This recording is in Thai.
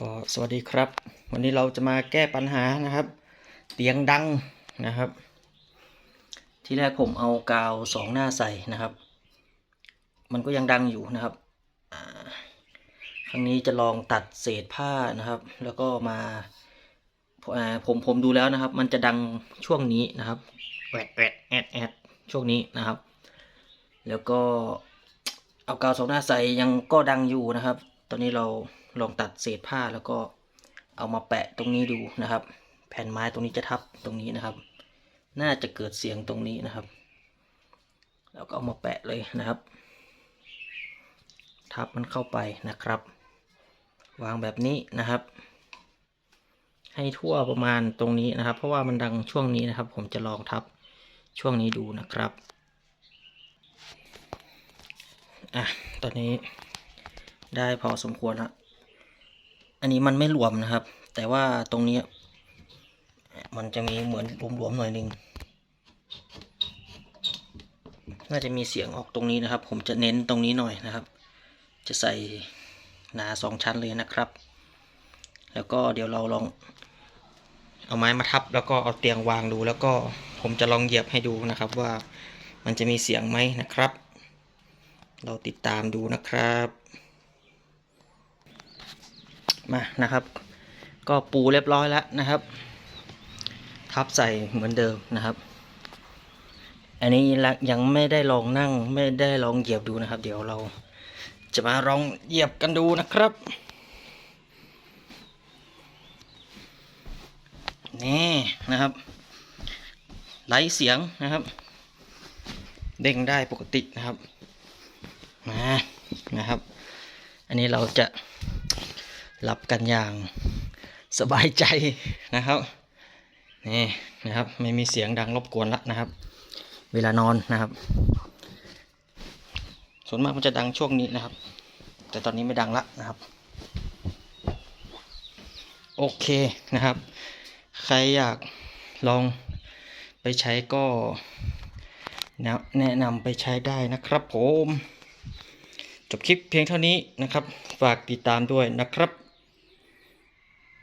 ก็สวัสดีครับ วันนี้เราจะมาแก้ปัญหานะครับ เตียงดังนะครับ ที่แรกผมเอากาวสองหน้าใส่นะครับ มันก็ยังดังอยู่นะครับครั้งนี้จะลองตัดเศษผ้านะครับ แล้วก็มาอ่าผมผมดูแล้วนะครับ มันจะดังช่วงนี้นะครับแอดแอดแอดแอดช่วงนี้นะครับ แล้วก็เอากาวสองหน้าใส่ยังก็ดังอยู่นะครับ ตอนนี้เรา ลองตัดเศษผ้าแล้วก็เอามาแปะตรงนี้ดูนะครับ แผ่นไม้ตรงนี้จะทับตรงนี้นะครับ น่าจะเกิดเสียงตรงนี้นะครับ แล้วก็เอามาแปะเลยนะครับ ทับมันเข้าไปนะครับ วางแบบนี้นะครับ ให้ทั่วประมาณตรงนี้นะครับ เพราะว่ามันดังช่วงนี้นะครับ ผมจะลองทับช่วงนี้ดูนะครับอะตอนนี้ได้พอสมควรแล้ว อันนี้มันไม่รวมนะครับ แต่ว่าตรงนี้มันจะมีเหมือนรวมๆหน่อยหนึงน่าจะมีเสียงออกตรงนี้นะครับ ผมจะเน้นตรงนี้หน่อยนะครับ จะใส่หนาสองชั้นเลยนะครับ แล้วก็เดี๋ยวเราลองเอาไม้มาทับ แล้วก็เอาเตียงวางดูแล้วก็ผมจะลองเหยียบให้ดูนะครับว่ามันจะมีเสียงไหมนะครับ เราติดตามดูนะครับ มานะครับ ก็ปูเรียบร้อยแล้วนะครับ ทับใส่เหมือนเดิมนะครับ อันนี้ยังไม่ได้ลองนั่งไม่ได้ลองเหยียบดูนะครับ เดี๋ยวเราจะมาลองเหยียบกันดูนะครับนี่นะครับไร้เสียงนะครับ เด้งได้ปกตินะครับมานะครับ อันนี้เราจะ หลับกันอย่างสบายใจนะครับนี่นะครับไม่มีเสียงดังรบกวนละนะครับ เวลานอนนะครับ ส่วนมากมันจะดังช่วงนี้นะครับ แต่ตอนนี้ไม่ดังละนะครับโอเคนะครับ ใครอยากลองไปใช้ก็แนะนำไปใช้ได้นะครับผม จบคลิปเพียงเท่านี้นะครับ ฝากติดตามด้วยนะครับ